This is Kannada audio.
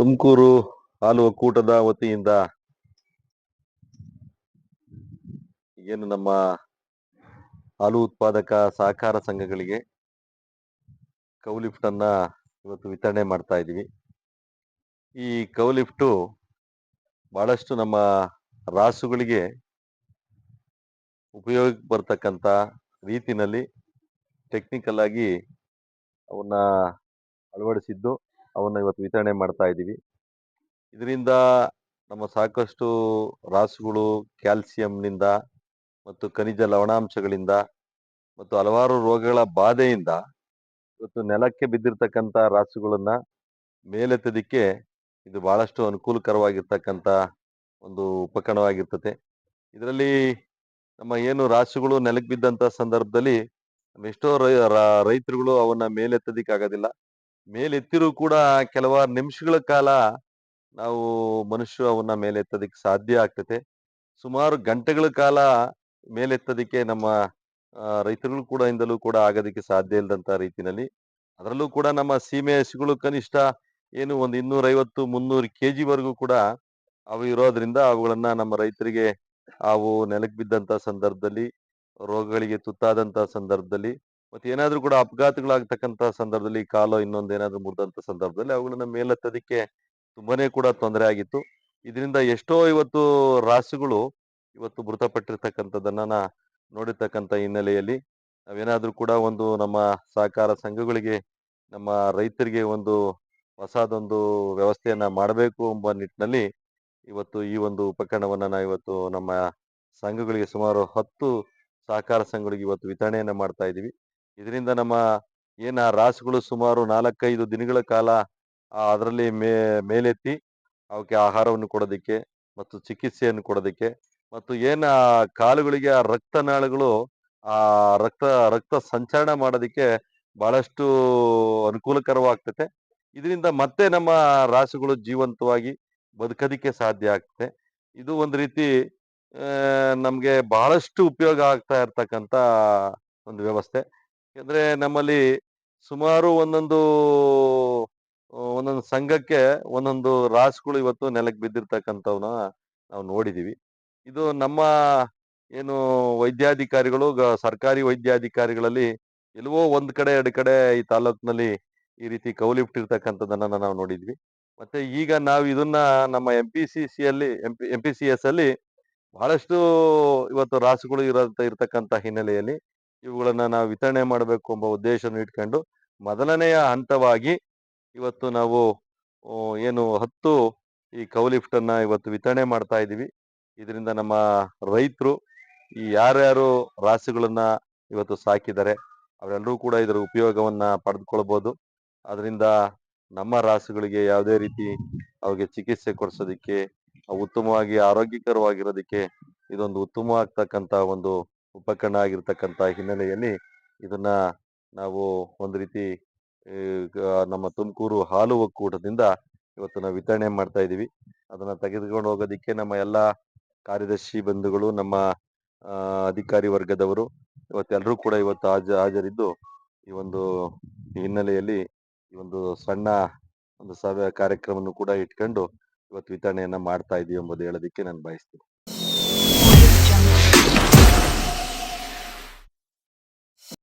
ತುಮಕೂರು ಹಾಲು ಒಕ್ಕೂಟದ ವತಿಯಿಂದ ಏನು ನಮ್ಮ ಹಾಲು ಉತ್ಪಾದಕ ಸಹಕಾರ ಸಂಘಗಳಿಗೆ ಕೌಲಿಫ್ಟ್ ಅನ್ನ ಇವತ್ತು ವಿತರಣೆ ಮಾಡ್ತಾ ಇದ್ದೀವಿ. ಈ ಕೌಲಿಫ್ಟು ಬಹಳಷ್ಟು ನಮ್ಮ ರಾಸುಗಳಿಗೆ ಉಪಯೋಗಕ್ಕೆ ಬರ್ತಕ್ಕಂಥ ರೀತಿನಲ್ಲಿ ಟೆಕ್ನಿಕಲ್ ಆಗಿ ಅವನ್ನ ಅಳವಡಿಸಿದ್ದು. ಅವನ್ನ ಇವತ್ತು ವಿತರಣೆ ಮಾಡ್ತಾ ಇದ್ದೀವಿ. ಇದರಿಂದ ನಮ್ಮ ಸಾಕಷ್ಟು ರಾಸುಗಳು, ಕ್ಯಾಲ್ಸಿಯಂನಿಂದ ಮತ್ತು ಖನಿಜ ಲವಣಾಂಶಗಳಿಂದ ಮತ್ತು ಹಲವಾರು ರೋಗಗಳ ಬಾಧೆಯಿಂದ ಇವತ್ತು ನೆಲಕ್ಕೆ ಬಿದ್ದಿರ್ತಕ್ಕಂಥ ಮೇಲೆ ತದಕ್ಕೆ ಇದು ಬಹಳಷ್ಟು ಅನುಕೂಲಕರವಾಗಿರ್ತಕ್ಕಂಥ ಒಂದು ಉಪಕರಣವಾಗಿರ್ತದೆ. ಇದರಲ್ಲಿ ನಮ್ಮ ಏನು ರಾಸುಗಳು ನೆಲಕ್ಕೆ ಬಿದ್ದಂಥ ಸಂದರ್ಭದಲ್ಲಿ ಎಷ್ಟೋ ರೈತರುಗಳು ಅವನ್ನ ಮೇಲೆತ್ತೋದಿಕ್ ಆಗೋದಿಲ್ಲ ಮೇಲೆತ್ತಿರೂ ಕೂಡ ಕೆಲವಾರು ನಿಮಿಷಗಳ ಕಾಲ ನಾವು ಮನುಷ್ಯ ಅವನ್ನ ಮೇಲೆತ್ತೋದಕ್ಕೆ ಸಾಧ್ಯ ಆಗ್ತದೆ. ಸುಮಾರು ಗಂಟೆಗಳ ಕಾಲ ಮೇಲೆತ್ತೋದಿಕ್ಕೆ ನಮ್ಮ ರೈತರುಗಳು ಕೂಡ ಇಂದಲೂ ಕೂಡ ಆಗೋದಕ್ಕೆ ಸಾಧ್ಯ ಇಲ್ಲದಂತ ರೀತಿನಲ್ಲಿ. ಅದರಲ್ಲೂ ಕೂಡ ನಮ್ಮ ಸೀಮೆ ಹಸುಗಳು ಕನಿಷ್ಠ ಏನು ಒಂದು ಇನ್ನೂರೈವತ್ತು, ಮುನ್ನೂರು ಕೆ ವರೆಗೂ ಕೂಡ ಅವು ಇರೋದ್ರಿಂದ ಅವುಗಳನ್ನ ನಮ್ಮ ರೈತರಿಗೆ ಅವು ನೆಲಕ್ಕೆ ಬಿದ್ದಂತ ಸಂದರ್ಭದಲ್ಲಿ, ರೋಗಗಳಿಗೆ ತುತ್ತಾದಂತ ಸಂದರ್ಭದಲ್ಲಿ ಮತ್ತೆ ಏನಾದ್ರೂ ಕೂಡ ಅಪಘಾತಗಳಾಗ್ತಕ್ಕಂತ ಸಂದರ್ಭದಲ್ಲಿ ಕಾಲೋ ಇನ್ನೊಂದು ಏನಾದ್ರೂ ಮುರಿದಂತ ಸಂದರ್ಭದಲ್ಲಿ ಅವುಗಳನ್ನ ಮೇಲೆತ್ತೋದಕ್ಕೆ ತುಂಬಾನೇ ಕೂಡ ತೊಂದರೆ ಆಗಿತ್ತು. ಇದರಿಂದ ಎಷ್ಟೋ ಇವತ್ತು ರಾಸುಗಳು ಇವತ್ತು ಮೃತಪಟ್ಟಿರ್ತಕ್ಕಂಥದ್ದನ್ನ ನೋಡಿರ್ತಕ್ಕಂಥ ಹಿನ್ನೆಲೆಯಲ್ಲಿ ನಾವೇನಾದ್ರೂ ಕೂಡ ಒಂದು ನಮ್ಮ ಸಹಕಾರ ಸಂಘಗಳಿಗೆ, ನಮ್ಮ ರೈತರಿಗೆ ಒಂದು ಹೊಸದೊಂದು ವ್ಯವಸ್ಥೆಯನ್ನ ಮಾಡಬೇಕು ಎಂಬ ನಿಟ್ಟಿನಲ್ಲಿ ಇವತ್ತು ಈ ಒಂದು ಉಪಕರಣವನ್ನ ನಾ ಇವತ್ತು ನಮ್ಮ ಸಂಘಗಳಿಗೆ ಸುಮಾರು ಹತ್ತು ಸಹಕಾರ ಸಂಘಗಳಿಗೆ ಇವತ್ತು ವಿತರಣೆಯನ್ನ ಮಾಡ್ತಾ ಇದ್ದೀವಿ ಇದರಿಂದ ನಮ್ಮ ಏನ ರಾಸುಗಳು ಸುಮಾರು ನಾಲ್ಕೈದು ದಿನಗಳ ಕಾಲ ಅದರಲ್ಲಿ ಮೇ, ಮೇಲೆತ್ತಿ ಅವಕ್ಕೆ ಆಹಾರವನ್ನು ಕೊಡೋದಕ್ಕೆ ಮತ್ತು ಚಿಕಿತ್ಸೆಯನ್ನು ಕೊಡೋದಕ್ಕೆ ಮತ್ತು ಏನ ಕಾಲುಗಳಿಗೆ ಆ ರಕ್ತನಾಳಗಳು ಆ ರಕ್ತ ರಕ್ತ ಸಂಚರಣ ಮಾಡೋದಕ್ಕೆ ಬಹಳಷ್ಟು ಅನುಕೂಲಕರವಾಗ್ತತೆ. ಇದರಿಂದ ಮತ್ತೆ ನಮ್ಮ ರಾಸುಗಳು ಜೀವಂತವಾಗಿ ಬದುಕೋದಿಕ್ಕೆ ಸಾಧ್ಯ ಆಗ್ತದೆ ಇದು ಒಂದು ರೀತಿ ನಮಗೆ ಬಹಳಷ್ಟು ಉಪಯೋಗ ಆಗ್ತಾ ಇರ್ತಕ್ಕಂತ ಒಂದು ವ್ಯವಸ್ಥೆ. ಯಾಕಂದ್ರೆ ನಮ್ಮಲ್ಲಿ ಸುಮಾರು ಒಂದೊಂದು ಒಂದೊಂದು ಸಂಘಕ್ಕೆ ಒಂದೊಂದು ರಾಸುಗಳು ಇವತ್ತು ನೆಲಕ್ಕೆ ಬಿದ್ದಿರ್ತಕ್ಕಂಥವನ್ನ ನಾವು ನೋಡಿದೀವಿ. ಇದು ನಮ್ಮ ಏನು ವೈದ್ಯಾಧಿಕಾರಿಗಳು ಸರ್ಕಾರಿ ವೈದ್ಯಾಧಿಕಾರಿಗಳಲ್ಲಿ ಎಲ್ಲವೋ ಒಂದ್ ಕಡೆ, ಎರಡು ಕಡೆ ಈ ತಾಲೂಕಿನಲ್ಲಿ ಈ ರೀತಿ ಕೌಲಿಫ್ಟ್ ಇರ್ತಕ್ಕಂಥದ್ದನ್ನ ನಾವು ನೋಡಿದ್ವಿ. ಮತ್ತೆ ಈಗ ನಾವು ಇದನ್ನ ನಮ್ಮ ಎಂ ಪಿ ಸಿ ಸಿ ಅಲ್ಲಿ ಎಂ ಪಿ ಸಿ ಎಸ್ ಅಲ್ಲಿ ಬಹಳಷ್ಟು ಇವತ್ತು ರಾಸುಗಳು ಇರೋ ಇರ್ತಕ್ಕಂಥ ಹಿನ್ನೆಲೆಯಲ್ಲಿ ಇವುಗಳನ್ನ ನಾವು ವಿತರಣೆ ಮಾಡಬೇಕು ಎಂಬ ಉದ್ದೇಶವನ್ನು ಇಟ್ಕೊಂಡು ಮೊದಲನೆಯ ಹಂತವಾಗಿ ಇವತ್ತು ನಾವು ಏನು ಹತ್ತು ಈ ಕೌಲಿಫ್ಟ್ ಅನ್ನ ಇವತ್ತು ವಿತರಣೆ ಮಾಡ್ತಾ ಇದ್ದೀವಿ. ಇದರಿಂದ ನಮ್ಮ ರೈತರು, ಈ ಯಾರ್ಯಾರು ರಾಸುಗಳನ್ನ ಇವತ್ತು ಸಾಕಿದ್ದಾರೆ, ಅವರೆಲ್ಲರೂ ಕೂಡ ಇದರ ಉಪಯೋಗವನ್ನ ಪಡೆದುಕೊಳ್ಬಹುದು ಅದರಿಂದ ನಮ್ಮ ರಾಸುಗಳಿಗೆ ಯಾವುದೇ ರೀತಿ ಅವ್ರಿಗೆ ಚಿಕಿತ್ಸೆ ಕೊಡಿಸೋದಕ್ಕೆ, ಉತ್ತಮವಾಗಿ ಆರೋಗ್ಯಕರವಾಗಿರೋದಕ್ಕೆ ಇದೊಂದು ಉತ್ತಮವಾಗ್ತಕ್ಕಂತ ಒಂದು ಉಪಕರಣ ಆಗಿರ್ತಕ್ಕಂಥ ಹಿನ್ನೆಲೆಯಲ್ಲಿ ಇದನ್ನ ನಾವು ಒಂದು ರೀತಿ ನಮ್ಮ ತುಮಕೂರು ಹಾಲು ಒಕ್ಕೂಟದಿಂದ ಇವತ್ತು ನಾವು ವಿತರಣೆ ಮಾಡ್ತಾ ಇದ್ದೀವಿ. ಅದನ್ನ ತೆಗೆದುಕೊಂಡು ಹೋಗೋದಿಕ್ಕೆ ನಮ್ಮ ಎಲ್ಲ ಕಾರ್ಯದರ್ಶಿ ಬಂಧುಗಳು, ನಮ್ಮ ಅಧಿಕಾರಿ ವರ್ಗದವರು ಇವತ್ತೆಲ್ಲರೂ ಕೂಡ ಇವತ್ತು ಹಾಜ, ಹಾಜರಿದ್ದು ಈ ಒಂದು ಹಿನ್ನೆಲೆಯಲ್ಲಿ ಈ ಒಂದು ಸಣ್ಣ ಒಂದು ಸಭೆ, ಕಾರ್ಯಕ್ರಮವನ್ನು ಕೂಡ ಇಟ್ಕೊಂಡು ಇವತ್ತು ವಿತರಣೆಯನ್ನ ಮಾಡ್ತಾ ಇದೀವಿ ಎಂಬುದು ಹೇಳೋದಕ್ಕೆ ನಾನು ಬಯಸ್ತೀನಿ.